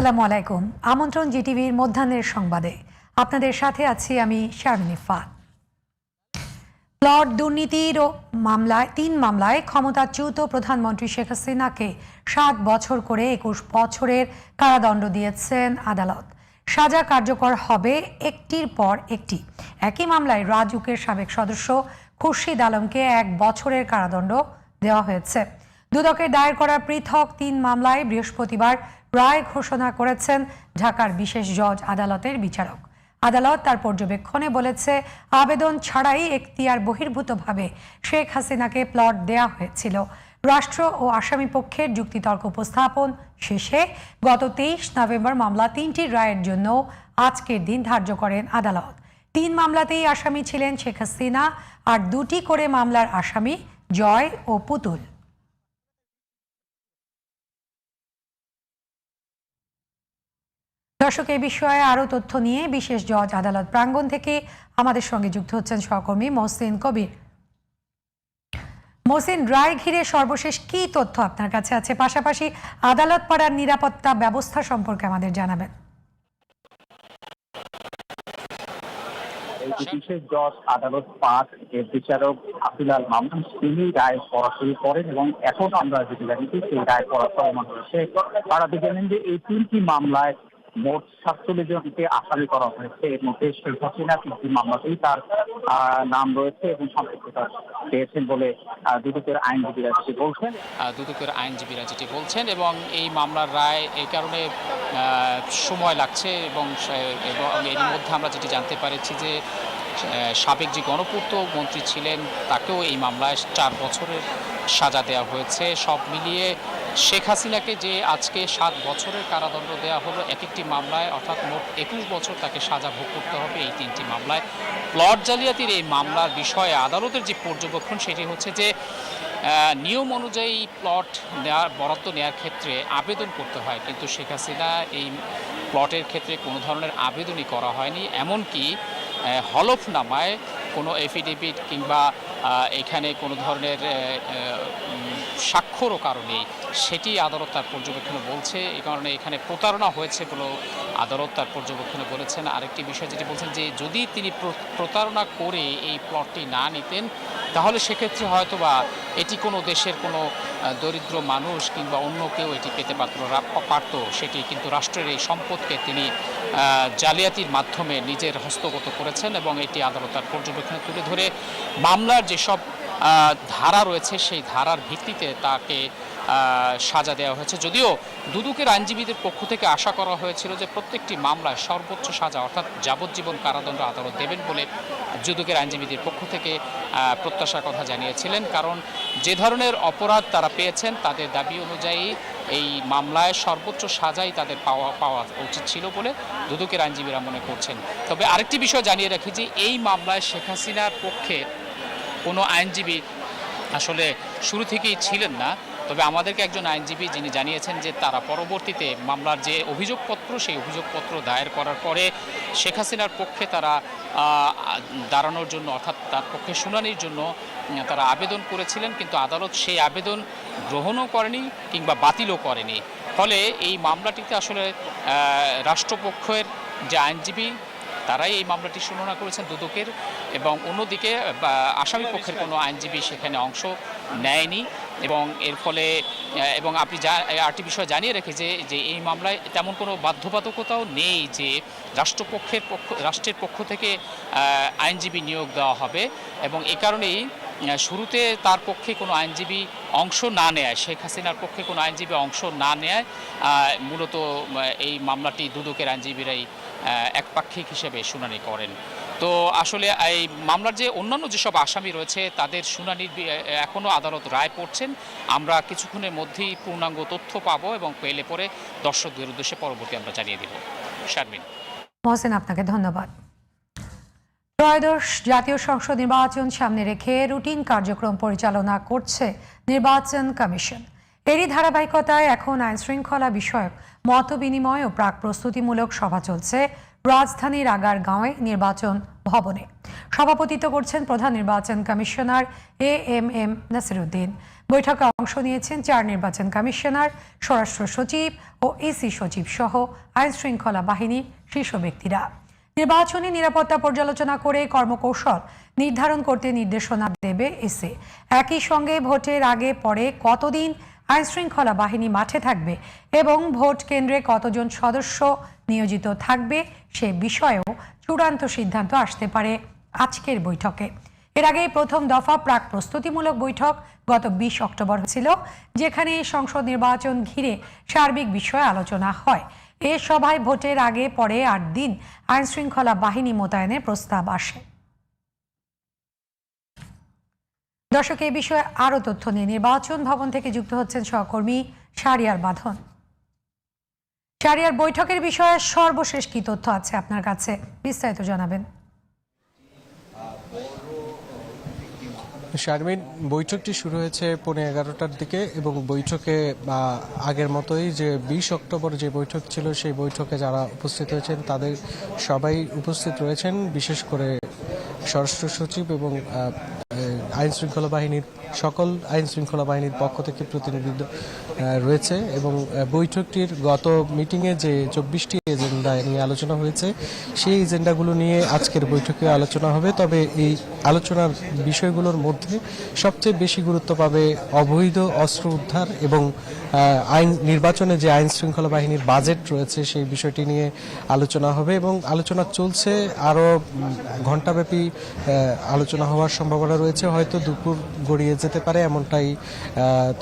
আসসালামু আলাইকুম। আমন্ত্রণ জিটিভির মধ্যাহ্নের সংবাদে। আপনাদের সাথে আছি আমি শারমিনী ফাত। প্লট দুর্নীতির মামলায়, তিন মামলায় ক্ষমতাচ্যুত প্রধানমন্ত্রী শেখ হাসিনাকে সাত বছর করে একুশ বছরের কারাদণ্ড দিয়েছেন আদালত। সাজা কার্যকর হবে একটির পর একটি। একই মামলায় রাজুকের সাবেক সদস্য খুরশিদ আলমকে এক বছরের কারাদণ্ড দেওয়া হয়েছে। দুদকের দায়ের করা পৃথক তিন মামলায় বৃহস্পতিবার রায় ঘোষণা করেছেন ঢাকার বিশেষ জজ আদালতের বিচারক। আদালত তার পর্যবেক্ষণে বলেছে, আবেদন ছাড়াই এখতিয়ার বহির্ভূতভাবে শেখ হাসিনাকে প্লট দেয়া হয়েছিল। রাষ্ট্র ও আসামি পক্ষের যুক্তিতর্ক উপস্থাপন শেষে গত তেইশ নভেম্বর মামলা তিনটির রায়ের জন্য আজকের দিন ধার্য করেন আদালত। তিন মামলাতেই আসামি ছিলেন শেখ হাসিনা, আর দুটি করে মামলার আসামি জয় ও পুতুল। দর্শক, এই বিষয়ে আরও তথ্য নিয়ে বিশেষ জজ আদালত প্রাঙ্গণ থেকে আমাদের সঙ্গে যুক্ত হচ্ছেন সহকর্মী মহসিন কবির। মহসিন, রায় ঘিরে সর্বশেষ কি তথ্য আপনার কাছে আছে? পাশাপাশি আদালত পাড়ার নিরাপত্তা ব্যবস্থা সম্পর্কে আমাদের জানাবেন। বিশেষ জজ আদালত পাঁচ এর বিচারক আব্দুল আল মামুন, তিনি রায় পড়া করেন এবং এখন আমরা যেটি জানি সেই রায় পড়া চলমান রয়েছে তারা জানেন যে এই তিনটি মামলায় মোট সাতচল্লিশ জনকে আসামি করা হয়েছে। এর মধ্যে শেখ হাসিনা, তিনটি মামলাতেই তার নাম রয়েছে এবং সম্পৃক্ততা পেয়েছেন বলে দুদকের আইনজীবীরা যেটি বলছেন। দুদকের আইনজীবীরা যেটি বলছেন এবং এই মামলার রায় এই কারণে সময় লাগছে এবং এর মধ্যে আমরা যেটি জানতে পেরেছি যে সাবেক যে গণপূর্ত মন্ত্রী ছিলেন, তাকেও এই মামলায় চার বছরের সাজা দেওয়া হয়েছে। সব মিলিয়ে শেখ হাসিনাকে যে আজকে সাত বছরের কারাদণ্ড দেওয়া হলো, এক একটি মামলায়, অর্থাৎ মোট একুশ বছর তাকে সাজা ভোগ করতে হবে এই তিনটি মামলায়। প্লট জালিয়াতির এই মামলার বিষয়ে আদালতের যে পর্যবেক্ষণ, সেটি হচ্ছে যে নিয়ম অনুযায়ী প্লট নেওয়ার বরাদ্দ নেওয়ার ক্ষেত্রে আবেদন করতে হয়। কিন্তু শেখ হাসিনা এই প্লটের ক্ষেত্রে কোনো ধরনের আবেদনই করা হয়নি। এমনকি হলফনামায় কোনো এফিডেভিট কিংবা এখানে কোনো ধরনের স্বাক্ষরও কারণে সেটি আদালত তার পর্যবেক্ষণে বলছে। এই কারণে এখানে প্রতারণা হয়েছে বলে আদালত তার পর্যবেক্ষণে বলেছেন। আরেকটি বিষয় যেটি বলছেন যে, যদি তিনি প্র- প্রতারণা করে এই প্লটটি না নিতেন, তাহলে সেক্ষেত্রে হয়তোবা এটি কোনো দেশের কোনো দরিদ্র মানুষ কিংবা অন্য কেউ এটি পেতে পারত পারত। সেটি কিন্তু রাষ্ট্রের এই সম্পদকে তিনি জালিয়াতির মাধ্যমে নিজের হস্তগত করেছেন এবং এটি আদালত তার পর্যবেক্ষণে তুলে ধরে। মামলার যেসব ধারা রয়েছে, সেই ধারার ভিত্তিতে তাকে সাজা দেওয়া হয়েছে। যদিও দুদুকের আইনজীবীদের পক্ষ থেকে আশা করা হয়েছিল যে প্রত্যেকটি মামলায় সর্বোচ্চ সাজা, অর্থাৎ যাবজ্জীবন কারাদণ্ড আদালত দেবেন বলে দুদকের আইনজীবীদের পক্ষ থেকে প্রত্যাশার কথা জানিয়েছিলেন। কারণ যে ধরনের অপরাধ তারা পেয়েছেন, তাদের দাবি অনুযায়ী এই মামলায় সর্বোচ্চ সাজাই তাদের পাওয়া পাওয়া উচিত ছিল বলে দুদকের আইনজীবীরা মনে করছেন। তবে আরেকটি বিষয় জানিয়ে রাখি যে, এই মামলায় শেখ হাসিনার পক্ষে কোনো আইনজীবী আসলে শুরু থেকেই ছিলেন না, তবে আমাদেরকে একজন আইনজীবী যিনি জানিয়েছেন যে তারা পরবর্তীতে মামলার যে অভিযোগপত্র, সেই অভিযোগপত্র দায়ের করার পরে শেখ হাসিনার পক্ষে তারা দাঁড়ানোর জন্য অর্থাৎ তার পক্ষে শুনানির জন্য তারা আবেদন করেছিলেন, কিন্তু আদালত সেই আবেদন গ্রহণও করেনি কিংবা বাতিলও করেনি। ফলে এই মামলাটিতে আসলে রাষ্ট্রপক্ষের যে আইনজীবী তারাই এই মামলাটি শুনানা করেছেন দুদকের এবং অন্যদিকে আসামি পক্ষের কোনো আইনজীবী সেখানে অংশ নেয়নি এবং এর ফলে এবং আপনি যা, আরেকটি বিষয় জানিয়ে রেখে যে যে এই মামলায় তেমন কোনো বাধ্যবাধকতাও নেই যে রাষ্ট্রপক্ষের পক্ষ, রাষ্ট্রের পক্ষ থেকে আইনজীবী নিয়োগ দেওয়া হবে এবং এ কারণেই শুরুতে তার পক্ষে কোনো আইনজীবী অংশ না নেয়, শেখ হাসিনার পক্ষে কোনো আইনজীবী অংশ না নেয় মূলত এই মামলাটি দুদকের আইনজীবীরাই একপাক্ষিক হিসেবে শুনানি করেন। তো আসলে এই মামলার যে অন্যান্য যেসব আসামি রয়েছে, তাদের শুনানির বি- এখনও আদালত রায় পড়ছেন আমরা কিছুক্ষণের মধ্যেই পূর্ণাঙ্গ তথ্য পাবো এবং পেলে পরে দর্শকদের উদ্দেশ্যে পরবর্তী আমরা জানিয়ে দেব। শারমিন। মহসিন, আপনাকে ধন্যবাদ। ত্রয়োদশ জাতীয় সংসদ নির্বাচন সামনে রেখে রুটিন কার্যক্রম পরিচালনা করছে নির্বাচন কমিশন। এরই ধারাবাহিকতায় এখন আইন শৃঙ্খলা বিষয়ক মত বিনিময় ও প্রাক প্রস্তুতিমূলক সভা চলছে রাজধানীর আগারগাঁওয়ে নির্বাচন ভবনে। সভাপতিত্ব করছেন প্রধান নির্বাচন commissioner A M M Nasiruddin. বৈঠকে অংশ নিয়েছেন চার নির্বাচন কমিশনার, স্বরাষ্ট্র সচিব ও এসি সচিব সহ আইন শৃঙ্খলা বাহিনীর শীর্ষ ব্যক্তিরা। নির্বাচনী নিরাপত্তা পর্যালোচনা করে কর্মকৌশল নির্ধারণ করতে নির্দেশনা দেবে এসে একই সঙ্গে ভোটের আগে পরে কতদিন আইন শৃঙ্খলা বাহিনী মাঠে থাকবে এবং ভোট কেন্দ্রে কতজন সদস্য নিয়োজিত থাকবে সে বিষয়েও চূড়ান্ত সিদ্ধান্ত আসতে পারে আজকের বৈঠকে। এর আগে প্রথম দফা প্রাক প্রস্তুতিমূলক বৈঠক গত বিশ অক্টোবর হয়েছিল, যেখানে সংসদ নির্বাচন ঘিরে সার্বিক বিষয়ে আলোচনা হয়। এ সভায় ভোটের আগে পরে আট দিন আইনশৃঙ্খলা বাহিনী মোতায়েনের প্রস্তাব আসে। দর্শক এই বিষয়ে আরও তথ্য নিয়ে নির্বাচন ভবন থেকে যুক্ত হচ্ছেন সহকর্মী শারিয়ার বাঁধন। শারিয়ার বৈঠকের বিষয়ে সর্বশেষ কি তথ্য আছে আপনার কাছে? বিস্তারিত জানাবেন। শারমিন বৈঠকটি শুরু হয়েছে পৌনে এগারোটার দিকে এবং বৈঠকে আগের মতোই যে বিশ অক্টোবর যে বৈঠক ছিল, সেই বৈঠকে যারা উপস্থিত হয়েছেন, তাদের সবাই উপস্থিত রয়েছেন। বিশেষ করে স্বরাষ্ট্র সচিব এবং আহ, আহ, আইন শৃঙ্খলা বাহিনীর সকল আইন শৃঙ্খলা বাহিনীর পক্ষ থেকে প্রতিনিধিত্ব রয়েছে এবং বৈঠকটির গত মিটিংয়ে যে চব্বিশটি এজেন্ডা নিয়ে আলোচনা হয়েছে, সেই এজেন্ডাগুলো নিয়ে আজকের বৈঠকে আলোচনা হবে। তবে এই আলোচনার বিষয়গুলোর মধ্যে সবচেয়ে বেশি গুরুত্ব পাবে অবৈধ অস্ত্র উদ্ধার এবং আইন নির্বাচনে যে আইন শৃঙ্খলা বাহিনীর বাজেট রয়েছে, সেই বিষয়টি নিয়ে আলোচনা হবে এবং আলোচনা চলছে। আরও ঘণ্টাব্যাপী আলোচনা হওয়ার সম্ভাবনা রয়েছে। হয়তো দুপুর গড়িয়ে যেতে পারে, এমনটাই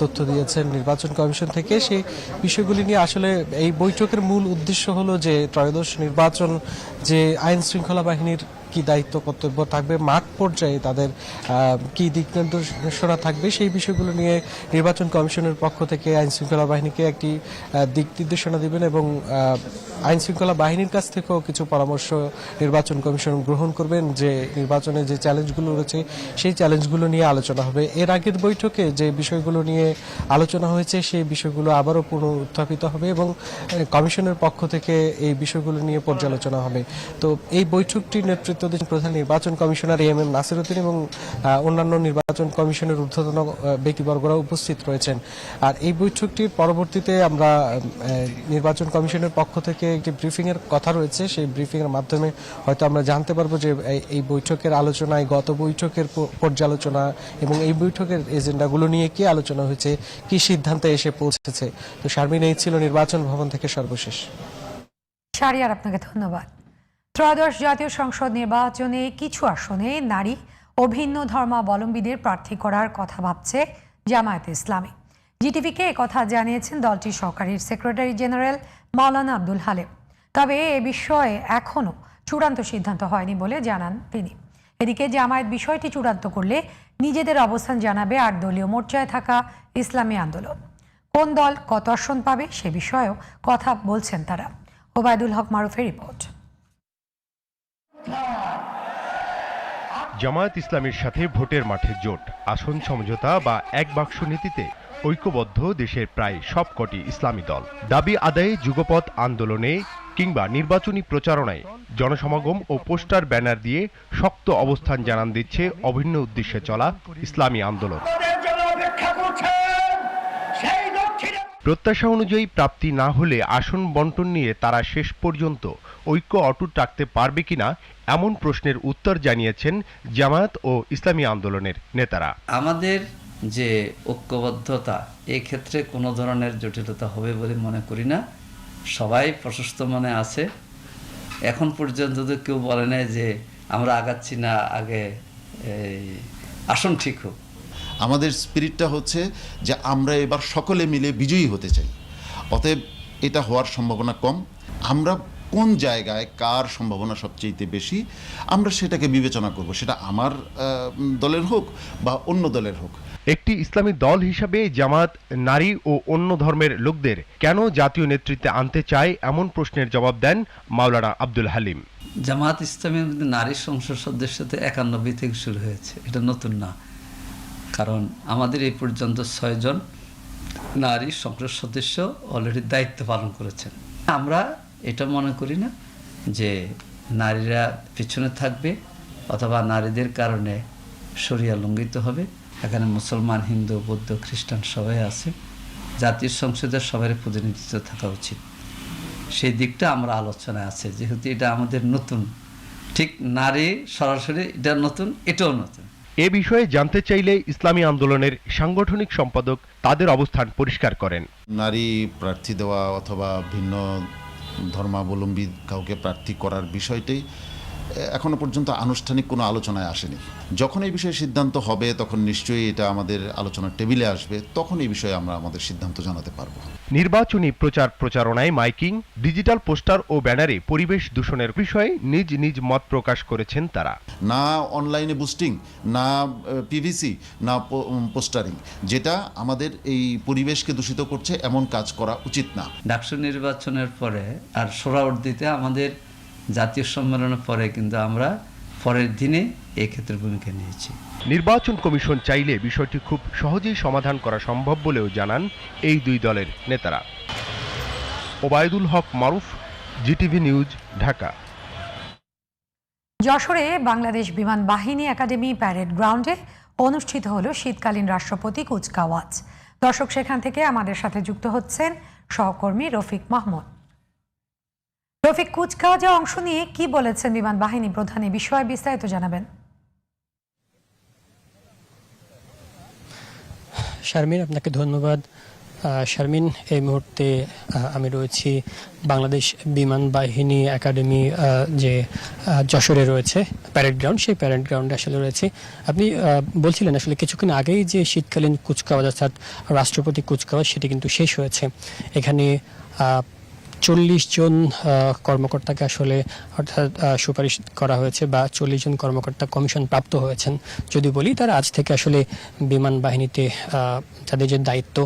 তথ্য দিয়েছেন নির্বাচন কমিশন থেকে। সেই বিষয়গুলি নিয়ে আসলে এই বৈঠকের মূল উদ্দেশ্য হলো যে, ত্রয়োদশ নির্বাচন যে আইন শৃঙ্খলা বাহিনীর কি দায়িত্ব, কর্তব্য থাকবে, মাঠ পর্যায়ে তাদের কি দিক নির্দেশনা থাকবে, সেই বিষয়গুলো নিয়ে নির্বাচন কমিশনের পক্ষ থেকে আইন শৃঙ্খলা বাহিনীকে একটি দিক নির্দেশনা দিবেন এবং আইন শৃঙ্খলা বাহিনীর কাছ থেকেও কিছু পরামর্শ নির্বাচন কমিশন গ্রহণ করবেন যে নির্বাচনে যে চ্যালেঞ্জগুলো রয়েছে, সেই চ্যালেঞ্জগুলো নিয়ে আলোচনা হবে। এর আগের বৈঠকে যে বিষয়গুলো নিয়ে আলোচনা হয়েছে, সেই বিষয়গুলো আবারও পুনঃ উত্থাপিত হবে এবং কমিশনের পক্ষ থেকে এই বিষয়গুলো নিয়ে পর্যালোচনা হবে। তো এই বৈঠকটির নেতৃত্ব দিচ্ছেন প্রধান নির্বাচন কমিশনার এম এম নাসিরুদ্দিন এবং অন্যান্য নির্বাচন কমিশনের ঊর্ধ্বতন ব্যক্তিবর্গরা উপস্থিত রয়েছেন। আর এই বৈঠকটির পরবর্তীতে আমরা নির্বাচন কমিশনের পক্ষ থেকে একটি ব্রিফিং এর কথা রয়েছে। সেই ব্রিফিং এর মাধ্যমে হয়তো আমরা জানতে পারব যে এই- বৈঠকের আলোচনায়, গত বৈঠকের পর্যালোচনা এবং এই বৈঠকের এজেন্ডাগুলো নিয়ে কি আলোচনা হয়েছে, কি সিদ্ধান্তে এসে পৌঁছেছে। তো শারমিন, এই ছিল নির্বাচন ভবন থেকে সর্বশেষ। শারিয়ার আপনাকে ধন্যবাদ। ত্রয়োদশ জাতীয় সংসদ নির্বাচনে কিছু আসনে নারী ও ভিন্ন ধর্মাবলম্বীদের প্রার্থী করার কথা ভাবছে জামায়াত ইসলামী। জিটিভিকে কথা জানিয়েছেন দলটির সহকারী সেক্রেটারি জেনারেল মাওলানা আব্দুল হালেম। তবে এ বিষয়ে এখনও চূড়ান্ত সিদ্ধান্ত হয়নি বলে জানান তিনি। এদিকে জামায়াত বিষয়টি চূড়ান্ত করলে নিজেদের অবস্থান জানাবে আট দলীয় মোর্চায় থাকা ইসলামী আন্দোলন। কোন দল কত আসন পাবে সে বিষয়েও কথা বলছেন তারা। ওবায়দুল হক মারুফের রিপোর্ট। জামায়াত ইসলামের সাথে ভোটের মাঠে জোট। আসন সমঝোতা বা এক বাক্স নীতিতে ঐক্যবদ্ধ দেশের প্রায় সবকটি ইসলামী দল। দাবি আদায়ে যুগপৎ আন্দোলনে কিংবা নির্বাচনী প্রচারণায় জনসমাগম ও পোস্টার ব্যানার দিয়ে শক্ত অবস্থান জানান দিচ্ছে অভিন্ন উদ্দেশ্যে চলা ইসলামী আন্দোলন। প্রত্যাশা অনুযায়ী প্রাপ্তি না হলে আসন বন্টন নিয়ে তারা শেষ পর্যন্ত ঐক্য অটুট রাখতে পারবে কিনা এমন প্রশ্নের উত্তর জানিয়েছেন জামায়াত ও ইসলামী আন্দোলনের নেতারা। আমাদের যে ঐক্যবদ্ধতা ক্ষেত্রে কোনো ধরনের জটিলতা হবে বলে মনে করি না। সবাই প্রশস্ত মনে আছে। এখন পর্যন্ত তো কেউ বলে নাই যে আমরা আগাচ্ছি না, আগে আসন ঠিক হোক। আমাদের স্পিরিটটা হচ্ছে যে আমরা এবার সকলে মিলে বিজয়ী হতে চাই। অতএব এটা হওয়ার সম্ভাবনা কম। আমরা কোন জায়গায় কার সম্ভাবনা সবচেয়ে বেশি আমরা সেটাকে বিবেচনা করব। সেটা আমার দলের হোক বা অন্য দলের হোক। একটি ইসলামী দল হিসাবে জামাত নারী ও অন্য ধর্মের লোকদের কেন জাতীয় নেতৃত্বে আনতে চায় এমন প্রশ্নের জবাব দেন মাওলানা আব্দুল হালিম। জামাত ইসলামের মধ্যে নারী সংসদ সদস্যতে একানব্বই থেকে শুরু হয়েছে। এটা নতুন না। কারণ আমাদের এই পর্যন্ত ছয়জন নারী সংসদ সদস্য অলরেডি দায়িত্ব পালন করেছেন। আমরা এটা মনে করি না যে নারীরা পিছনে থাকবে অথবা নারীদের কারণে সরিয়া লঙ্ঘিত হবে। এখানে মুসলমান হিন্দু বৌদ্ধ খ্রিস্টান সবাই আছে। জাতীয় সংসদের সবারই প্রতিনিধিত্ব থাকা উচিত। সেই দিকটা আমরা আলোচনায় আছে যেহেতু এটা আমাদের নতুন। ঠিক নারী সরাসরি এটা নতুন এটাও নতুন। এ বিষয়ে জানতে চাইলে ইসলামী আন্দোলনের সাংগঠনিক সম্পাদক তাদের অবস্থান পরিষ্কার করেন। নারী প্রার্থী দেওয়া অথবা ভিন্ন ধর্মাবলম্বী কাউকে প্রার্থী করার বিষয়টি এখনও পর্যন্ত আনুষ্ঠানিক কোনো আলোচনায় আসেনি। যখন এই বিষয়ে সিদ্ধান্ত হবে তখন নিশ্চয়ই এটা আমাদের আলোচনার টেবিলে আসবে। তখন এই বিষয়ে আমরা আমাদের সিদ্ধান্ত জানাতে পারব। নির্বাচনী প্রচার প্রচারণায় মাইকিং ডিজিটাল পোস্টার ও ব্যানারে পরিবেশ দূষণের বিষয়ে নিজ নিজ মত প্রকাশ করেছেন তারা। না অনলাইনে বুস্টিং না পিভিসি না পোস্টারিং যেটা আমাদের এই পরিবেশকে দূষিত করছে এমন কাজ করা উচিত না। ডাকসু নির্বাচনের পরে আর সোহরাওয়ার্দীতে আমাদের জাতীয় সম্মেলনের পরে কিন্তু আমরা পরের দিনে এই ক্ষেত্রে ভূমিকা নিয়েছি। নির্বাচন কমিশন চাইলে বিষয়টি খুব সহজেই সমাধান করা সম্ভব বলেও জানান এই দুই দলের নেতারা। Obaidul Haque Maruf GTV news Dhaka. যশোরে বাংলাদেশ বিমান বাহিনী একাডেমি প্যারেড গ্রাউন্ডে অনুষ্ঠিত হলো শীতকালীন রাষ্ট্রপতি কুচকাওয়াজ। দর্শক সেখান থেকে আমাদের সাথে যুক্ত হচ্ছেন সহকর্মী রফিক মাহমুদ। রফিক, কুচকাওয়াজে অংশ নিয়ে কি বলেছেন বিমান বাহিনী প্রধান এ বিষয়ে বিস্তারিত জানাবেন। শারমিন, আপনাকে ধন্যবাদ। শারমিন, এই মুহূর্তে আমি রয়েছি বাংলাদেশ বিমান বাহিনী একাডেমি যে যশোরে রয়েছে, প্যারেড গ্রাউন্ড। সেই প্যারেড গ্রাউন্ডে আসলে রয়েছে। আপনি বলছিলেন আসলে কিছুক্ষণ আগেই যে শীতকালীন কুচকাওয়াজ, অর্থাৎ রাষ্ট্রপতি কুচকাওয়াজ, সেটি কিন্তু শেষ হয়েছে। এখানে চল্লিশ জন কর্মকর্তাকে আসলে অর্থাৎ সুপারিশ করা হয়েছে বা চল্লিশ জন কর্মকর্তা কমিশন প্রাপ্ত হয়েছেন। যদি বলি, তারা আজ থেকে আসলে বিমান বাহিনীতে তাদের যে দায়িত্ব,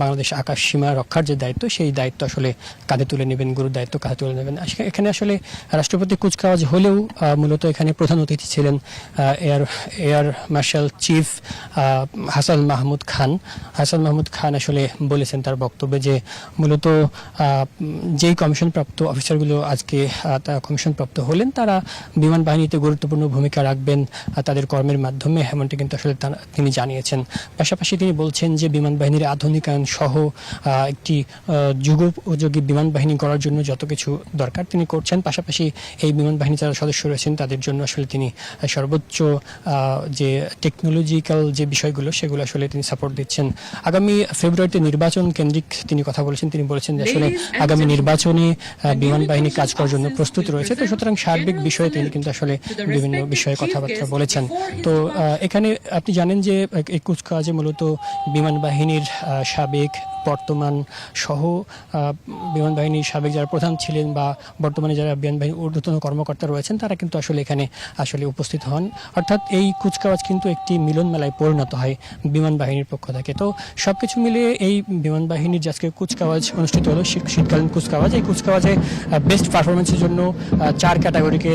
বাংলাদেশ আকাশ সীমা রক্ষার যে দায়িত্ব, সেই দায়িত্ব আসলে কাঁধে তুলে নেবেন, গুরুর দায়িত্ব কাঁধে তুলে নেবেন। এখানে আসলে রাষ্ট্রপতি কুচকাওয়াজ হলেও মূলত এখানে প্রধান অতিথি ছিলেন air air marshal chief Hasan Mahmud Khan. Hasan Mahmud Khan আসলে বলেছেন তার বক্তব্যে যে মূলত যেই কমিশনপ্রাপ্ত অফিসারগুলো আজকে আহ, তা কমিশন প্রাপ্ত হলেন তারা বিমান বাহিনীতে গুরুত্বপূর্ণ ভূমিকা রাখবেন তাদের কর্মের মাধ্যমে এমনটি কিন্তু আসলে তিনি জানিয়েছেন। পাশাপাশি তিনি বলছেন যে বিমান বাহিনীর আধুনিকায়ন সহ একটি যুগোপযোগী বিমান বাহিনী করার জন্য যত কিছু দরকার তিনি করছেন পাশাপাশি এই বিমান বাহিনী যারা সদস্য রয়েছেন তাদের জন্য আসলে তিনি সর্বোচ্চ যে টেকনোলজিক্যাল যে বিষয়গুলো সেগুলো আসলে তিনি সাপোর্ট দিচ্ছেন। আগামী ফেব্রুয়ারিতে নির্বাচন কেন্দ্রিক তিনি কথা বলেছেন তিনি বলেছেন যে আসলে আগামী নির্বাচনে আহ, বিমান বাহিনী কাজ করার জন্য প্রস্তুত রয়েছে। তো সুতরাং সার্বিক বিষয়ে তিনি কিন্তু আসলে বিভিন্ন বিষয়ে কথাবার্তা বলেছেন। তো এখানে আপনি জানেন যে এই কুচকাওয়াজে মূলত বিমান বাহিনীর সাবেক বর্তমান সহ বিমান বাহিনীর সাবেক যারা প্রধান ছিলেন বা বর্তমানে যারা বিমান বাহিনীর ঊর্ধ্বতন কর্মকর্তা রয়েছেন তারা কিন্তু আসলে এখানে আসলে উপস্থিত হন। অর্থাৎ এই কুচকাওয়াজ কিন্তু একটি মিলন মেলায় পরিণত হয় বিমান বাহিনীর পক্ষ থেকে। তো সবকিছু মিলিয়ে এই বিমান বাহিনীর যে আজকে কুচকাওয়াজ অনুষ্ঠিত হলো শীত- শীতকালীন কুচকাওয়াজ এই কুচকাওয়াজে বেস্ট পারফরমেন্সের জন্য চার ক্যাটাগরিকে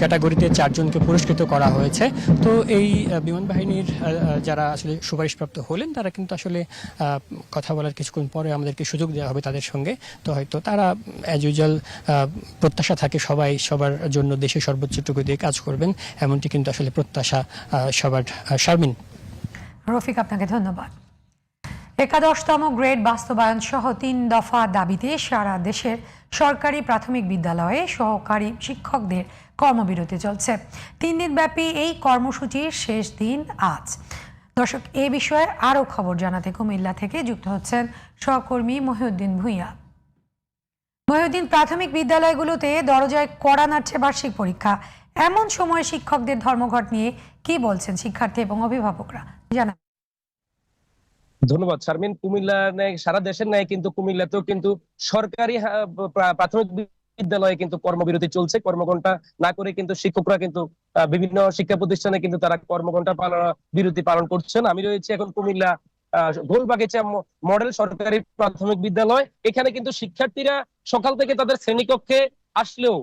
ক্যাটাগরিতে চারজনকে পুরস্কৃত করা হয়েছে। তো এই বিমান বাহিনীর যারা আসলে সুপারিশপ্রাপ্ত হলেন, তারা কিন্তু আসলে কথা বলার কিছুক্ষণ পরে আমাদেরকে সুযোগ দেওয়া হবে তাদের সঙ্গে। তো হয়তো তারা অ্যাজ ইউজুয়াল প্রত্যাশা থাকে সবাই, সবার জন্য দেশে সর্বোচ্চটুকু দিয়ে কাজ করবেন। এমনটি কিন্তু আসলে প্রত্যাশা সবার শারমিন। রফিক, আপনাকে ধন্যবাদ। একাদশতম গ্রেড বাস্তবায়ন সহ তিন দফা দাবিতে সারা দেশের সরকারি প্রাথমিক বিদ্যালয়ে সহকারী শিক্ষকদের কর্মবিরতি চলছে। তিন দিনব্যাপী এই কর্মসূচির শেষ দিন আজ। দর্শক, এ বিষয়ে আরও খবর জানাতে কুমিল্লা থেকে যুক্ত হচ্ছেন সহকর্মী মহিউদ্দিন ভূঁইয়া। মহিউদ্দিন, প্রাথমিক বিদ্যালয়গুলোতে দরজায় কড়া নাড়ছে বার্ষিক পরীক্ষা। এমন সময় শিক্ষকদের ধর্মঘট নিয়ে কি বলছেন শিক্ষার্থী এবং অভিভাবকরা? জানাবেন ধন্যবাদ শারমিন। কুমিল্লা সারা দেশের ন্যায় কিন্তু কুমিল্লাতেও কিন্তু সরকারি প্রাথমিক বিদ্যালয়ে কিন্তু কর্মবিরতি চলছে। কর্মঘণ্টা না করে কিন্তু শিক্ষকরা কিন্তু বিভিন্ন শিক্ষা প্রতিষ্ঠানে কিন্তু তারা কর্মঘণ্টা পালন বিরতি পালন করছেন। আমি রয়েছি এখন কুমিল্লা গোলবাগিচা মডেল সরকারি প্রাথমিক বিদ্যালয়। এখানে কিন্তু শিক্ষার্থীরা সকাল থেকে তাদের শ্রেণীকক্ষে আসলেও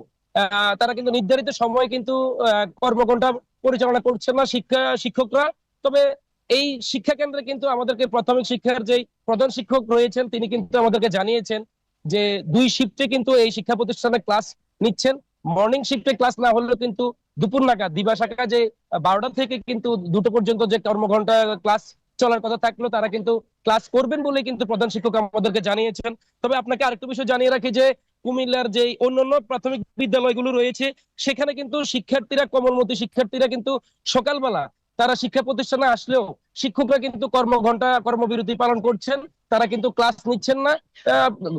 তারা কিন্তু নির্ধারিত সময় কিন্তু আহ, কর্মঘণ্টা পরিচালনা করছেন না শিক্ষা শিক্ষকরা। তবে এই শিক্ষা কেন্দ্রে কিন্তু আমাদেরকে প্রাথমিক শিক্ষার যে প্রধান শিক্ষক রয়েছেন, তিনি কিন্তু আমাদেরকে জানিয়েছেন যে দুই শিফটে কিন্তু এই শিক্ষা প্রতিষ্ঠানে ক্লাস নিচ্ছেন। মর্নিং শিফটে ক্লাস না হলেও কিন্তু দুপুর নাগাদ, দিবা শাখা যে বারোটা থেকে কিন্তু দুটো পর্যন্ত যে কর্মঘন্টা ক্লাস চলার কথা থাকল, তারা কিন্তু ক্লাস করবেন বলে কিন্তু প্রধান শিক্ষক আমাদেরকে জানিয়েছেন। তবে আপনাকে আরেকটু বিষয় জানিয়ে রাখি যে কুমিল্লার যে অন্যান্য প্রাথমিক বিদ্যালয়গুলো রয়েছে, সেখানে কিন্তু শিক্ষার্থীরা, কোমলমতি শিক্ষার্থীরা কিন্তু সকালবেলা তারা শিক্ষা প্রতিষ্ঠানে আসলেও শিক্ষকরা কিন্তু কর্মঘন্টা কর্মবিরতি পালন করছেন, তারা কিন্তু ক্লাস নিচ্ছেন না।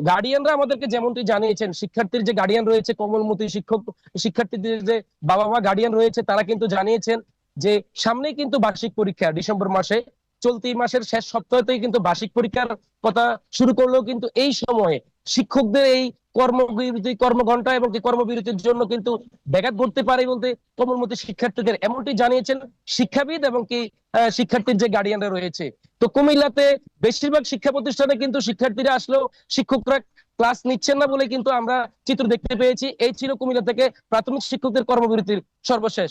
গার্ডিয়ানরা আমাদেরকে যেমনটি জানিয়েছেন, শিক্ষার্থীর যে গার্ডিয়ান রয়েছে, কোমলমতি শিক্ষক, শিক্ষার্থীদের যে বাবা মা গার্ডিয়ান রয়েছে, তারা কিন্তু জানিয়েছেন যে সামনেই কিন্তু বার্ষিক পরীক্ষা ডিসেম্বর মাসে। চলতি মাসের শেষ সপ্তাহতেই কিন্তু বার্ষিক পরীক্ষার কথা শুরু করলেও কিন্তু এই সময়ে শিক্ষকদের এই কর্মবিরতি কর্মঘন্টা এবং কর্মবিরতির জন্য কিন্তু ব্যাঘাত ঘটতে পারে বলতে কোমলমতি শিক্ষার্থীদের এমনটি জানিয়েছেন শিক্ষাবিদ এবং কি শিক্ষার্থীর যে গার্ডিয়ানরা রয়েছে। তো কুমিল্লাতে বেশিরভাগ শিক্ষা প্রতিষ্ঠানে কিন্তু শিক্ষার্থীরা আসলেও শিক্ষকরা ক্লাস নিচ্ছেন না বলে কিন্তু আমরা চিত্র দেখতে পেয়েছি। এই ছিল কুমিল্লা থেকে প্রাথমিক শিক্ষকদের কর্মবিরতির সর্বশেষ।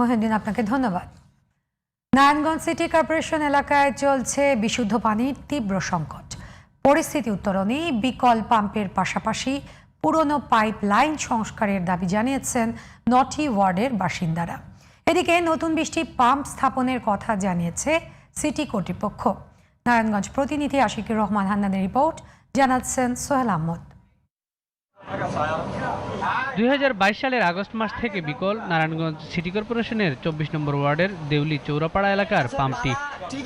মহেন্দ্রিন আপনাকে ধন্যবাদ। নারায়ণগঞ্জ সিটি কর্পোরেশন এলাকায় চলছে বিশুদ্ধ পানির তীব্র সংকট। পরিস্থিতি উত্তরণে বিকল পাম্পের পাশাপাশি পুরনো পাইপ লাইন সংস্কারের দাবি জানিয়েছেন নটি ওয়ার্ডের বাসিন্দারা। এদিকে নতুন বৃষ্টি পাম্প স্থাপনের কথা জানিয়েছে সিটি কর্তৃপক্ষ। নারায়ণগঞ্জ প্রতিনিধি আশিকুর রহমান হান্নানের রিপোর্ট, জানাচ্ছেন সোহেল আহমদ। দুই হাজার বাইশ সালের আগস্ট মাস থেকে বিকল নারায়ণগঞ্জ সিটি কর্পোরেশনের চব্বিশ নম্বর ওয়ার্ডের দেউলি চৌরাপাড়া এলাকার পাম্পটি।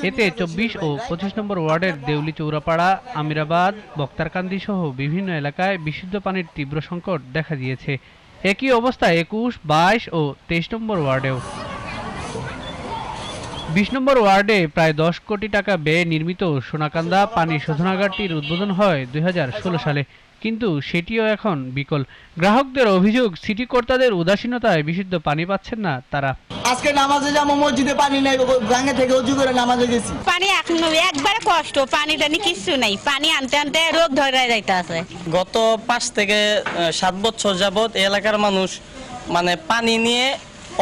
এতে চব্বিশ ও পঁচিশ নম্বর ওয়ার্ডের দেউলি চৌরাপাড়া, আমিরাবাদ, বক্তারকান্দি সহ বিভিন্ন এলাকায় বিশুদ্ধ পানির তীব্র সংকট দেখা দিয়েছে। একই অবস্থা একুশ, বাইশ ও তেইশ নম্বর ওয়ার্ডেও। বিশ নম্বর ওয়ার্ডে প্রায় দশ কোটি টাকা ব্যয়ে নির্মিত সোনাকান্দা পানি শোধনাগারটির উদ্বোধন হয় দুই হাজার ষোলো সালে। কিন্তু সেটিও এখন বিকল। গ্রাহকদের অভিযোগ সিটি কর্তাদের উদাসীনতায় বিশুদ্ধ পানি পাচ্ছেন না তারা। আজকে নামাজে যাব মসজিদে পানি নাই ভাঙে থেকে উঁচু করে নামাজে গেছি। পানি এখন একবারে কষ্ট পানি টানি কিচ্ছু নাই। পানি আনতে আনতে রোগ ধরে যাইতে আছে গত পাঁচ থেকে সাত বছর যাবত এই এলাকার মানুষ মানে পানি নিয়ে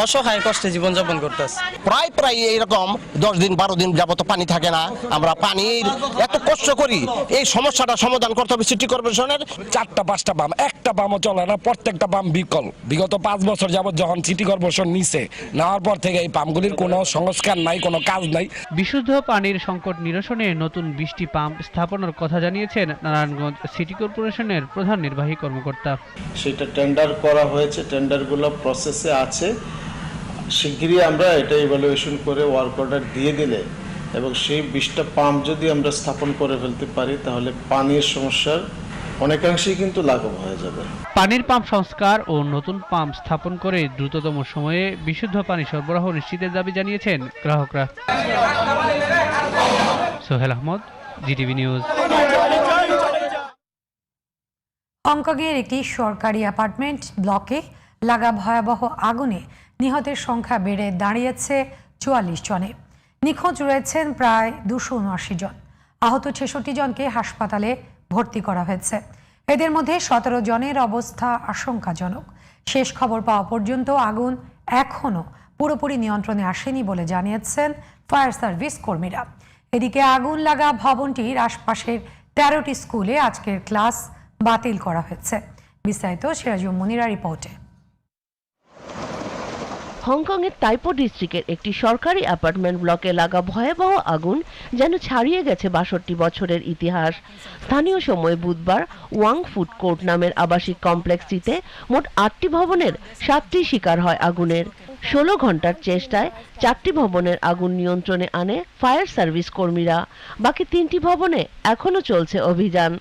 অসহায় কষ্টে জীবনযাপন করতেছে। প্রায় প্রায় এইরকম দশ দিন বারো দিন যাবত পানি থাকে না। আমরা পানির এত কষ্ট করি এই সমস্যাটা সমাধান করতে হবে সিটি কর্পোরেশনের। চারটা পাঁচটা বাম একটা বামও চলে না প্রত্যেকটা বাম বিকল। বিগত পাঁচ বছর যাবত যখন সিটি কর্পোরেশন নিছে নেওয়ার পর থেকে এই পাম্পগুলির কোনো সংস্কার নাই কোনো কাজ নাই। বিশুদ্ধ পানির সংকট নিরসনে নতুন বৃষ্টি পাম্প স্থাপনের কথা জানিয়েছেন নারায়ণগঞ্জ সিটি কর্পোরেশনের প্রধান নির্বাহী কর্মকর্তা। সেটা টেন্ডার করা হয়েছে টেন্ডারগুলো প্রসেসে আছে। শিগগিরই আমরা এটা ইভ্যালুয়েশন করে ওয়ার্ক অর্ডার দিয়ে দিলে এবং সেই বিশটা পাম্প যদি আমরা স্থাপন করে ফেলতে পারি তাহলে পানির সমস্যার অনেকাংশেই কিন্তু লাঘব হয়ে যাবে। পানির পাম্প সংস্কার ও নতুন পাম্প স্থাপন করে দ্রুততম সময়ে বিশুদ্ধ পানি সরবরাহ নিশ্চিতের দাবি জানিয়েছেন গ্রাহকরা। Sohel Ahmed GTV news. হংকংয়ের একটি সরকারি অ্যাপার্টমেন্ট ব্লকে লাগা ভয়াবহ আগুনে নিহতের সংখ্যা বেড়ে দাঁড়িয়েছে চুয়াল্লিশ জনে। নিখোঁজ রয়েছেন প্রায় দুশো উনআশি জন। আহত ছেষট্টি জনকে হাসপাতালে ভর্তি করা হয়েছে। এদের মধ্যে সতেরো জনের অবস্থা আশঙ্কাজনক। শেষ খবর পাওয়া পর্যন্ত আগুন এখনও পুরোপুরি নিয়ন্ত্রণে আসেনি বলে জানিয়েছেন ফায়ার সার্ভিস কর্মীরা। এদিকে আগুন লাগা ভবনটির আশপাশের তেরোটি স্কুলে আজকের ক্লাস বাতিল করা হয়েছে। বিস্তারিত সিরাজুম মুনিরা রিপোর্টে। হংকংয়ের তাইপো ডিস্ট্রিক্টের একটি সরকারি অ্যাপার্টমেন্ট ব্লকে লাগা ভয়াবহ আগুন যেন ছাড়িয়ে গেছে বাষট্টি বছরের ইতিহাস। স্থানীয় সময় বুধবার ওয়াং ফুড কোর্ট নামের আবাসিক কমপ্লেক্সটিতে মোট আটটি ভবনের সাতটি শিকার হয় আগুনের। ষোলো ঘণ্টার চেষ্টায় চারটি ভবনের আগুন নিয়ন্ত্রণে আনে ফায়ার সার্ভিস কর্মীরা। বাকি তিনটি ভবনে এখনও চলছে অভিযান।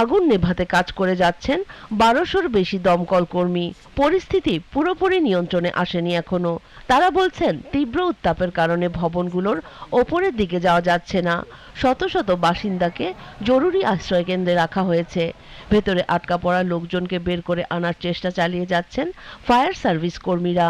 আগুন নেভাতে কাজ করে যাচ্ছেন বারোশোর বেশি দমকল কর্মী। পরিস্থিতি পুরোপুরি নিয়ন্ত্রণে আসেনি এখনও। তারা বলছেন তীব্র উত্তাপের কারণে ভবনগুলোর ওপরের দিকে যাওয়া যাচ্ছে না। শত শত বাসিন্দাকে জরুরি আশ্রয় কেন্দ্রে রাখা হয়েছে। ভেতরে আটকা পড়া লোকজনকে বের করে আনার চেষ্টা চালিয়ে যাচ্ছেন ফায়ার সার্ভিস কর্মীরা।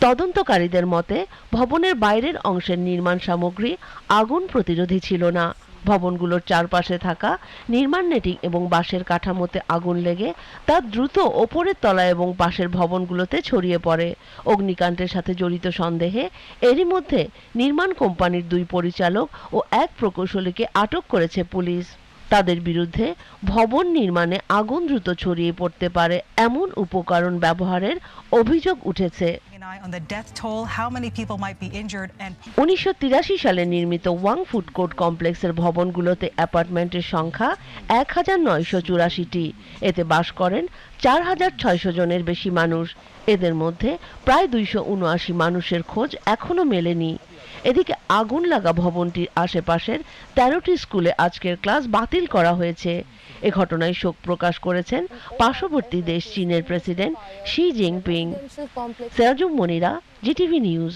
তদন্তকারীদের মতে, ভবনের বাইরের অংশের নির্মাণ সামগ্রী আগুন প্রতিরোধী ছিল না। ভবনগুলোর চারপাশে থাকা নির্মাণ নেটিং এবং বাঁশের কাঠামোতে আগুন লেগে তা দ্রুত ওপরের তলা এবং পাশের ভবনগুলোতে ছড়িয়ে পড়ে। অগ্নিকাণ্ডের সাথে জড়িত সন্দেহে এরই মধ্যে নির্মাণ কোম্পানির দুই পরিচালক ও এক প্রকৌশলীকে আটক করেছে পুলিশ। তাদের বিরুদ্ধে ভবন নির্মাণে আগুন দ্রুত ছড়িয়ে পড়তে পারে এমন উপকরণ ব্যবহারের অভিযোগ উঠেছে। উনিশশো তিরাশি সালে নির্মিত ওয়াং ফুড কোর্ট কমপ্লেক্সের ভবনগুলোতে অ্যাপার্টমেন্টের সংখ্যা এক হাজার নয়শো চুরাশিটি। এতে বাস করেন চার হাজার ছয়শো জনের বেশি মানুষ। এদের মধ্যে প্রায় দুইশো উনআশি মানুষের খোঁজ এখনও মেলেনি। এদিকে আগুন লাগা ভবনটির আশেপাশের তেরোটি স্কুলে আজকের ক্লাস বাতিল করা হয়েছে। এ ঘটনায় শোক প্রকাশ করেছেন পার্শ্ববর্তী দেশ চীনের president Xi Jinping. Serajum Monira GTV news.